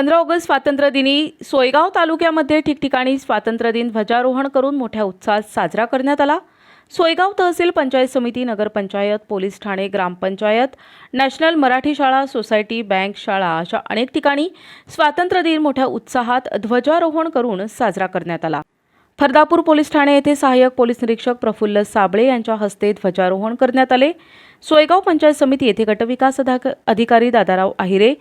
पंधरा ऑगस्ट स्वातंत्र्यदिनी सोयगाव तालुक्यामध्ये ठिकठिकाणी स्वातंत्र्यदिन ध्वजारोहण करून मोठ्या उत्साहात साजरा करण्यात आला. सोयगाव तहसील पंचायत समिती नगरपंचायत पोलीस ठाणे ग्रामपंचायत नॅशनल मराठी शाळा सोसायटी बँक शाळा अशा अनेक ठिकाणी स्वातंत्र्यदिन मोठ्या उत्साहात ध्वजारोहण करून साजरा करण्यात आला. फरदापूर पोलीस ठाणे येथे सहाय्यक पोलीस निरीक्षक प्रफुल्ल साबळे यांच्या हस्ते ध्वजारोहण करण्यात आले. सोयगाव पंचायत समिती येथे गटविकास अधिकारी दादाराव आहिरे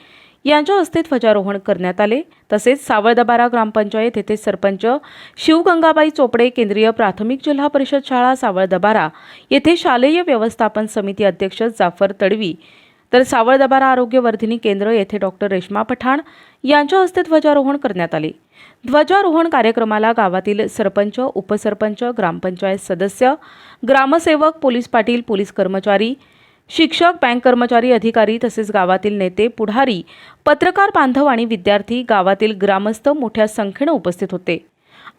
यांच्या हस्ते ध्वजारोहण करण्यात आले. तसेच सावळदबारा ग्रामपंचायत येथे सरपंच शिवगंगाबाई चोपडे केंद्रीय प्राथमिक जिल्हा परिषद शाळा सावळदबारा येथे शालेय व्यवस्थापन समिती अध्यक्ष जाफर तडवी तर सावळदबारा आरोग्य वर्धिनी केंद्र येथे डॉक्टर रेश्मा पठाण यांच्या हस्ते ध्वजारोहण करण्यात आले. ध्वजारोहण कार्यक्रमाला गावातील सरपंच उपसरपंच ग्रामपंचायत सदस्य ग्रामसेवक पोलीस पाटील पोलीस कर्मचारी शिक्षक बँक कर्मचारी अधिकारी तसेच गावातील नेते पुढारी पत्रकार बांधव आणि विद्यार्थी गावातील ग्रामस्थ मोठ्या संख्येनं उपस्थित होते.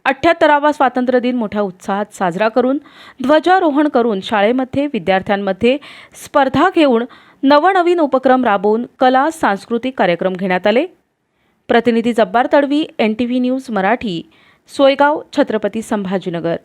अठ्ठ्याहत्तरावा स्वातंत्र्य दिन मोठ्या उत्साहात साजरा करून ध्वजारोहण करून शाळेमध्ये विद्यार्थ्यांमध्ये स्पर्धा घेऊन नवनवीन उपक्रम राबवून कला सांस्कृतिक कार्यक्रम घेण्यात आले. प्रतिनिधी Jabbar Tadvi N T V news Marathi Soygaon Chhatrapati Sambhajinagar.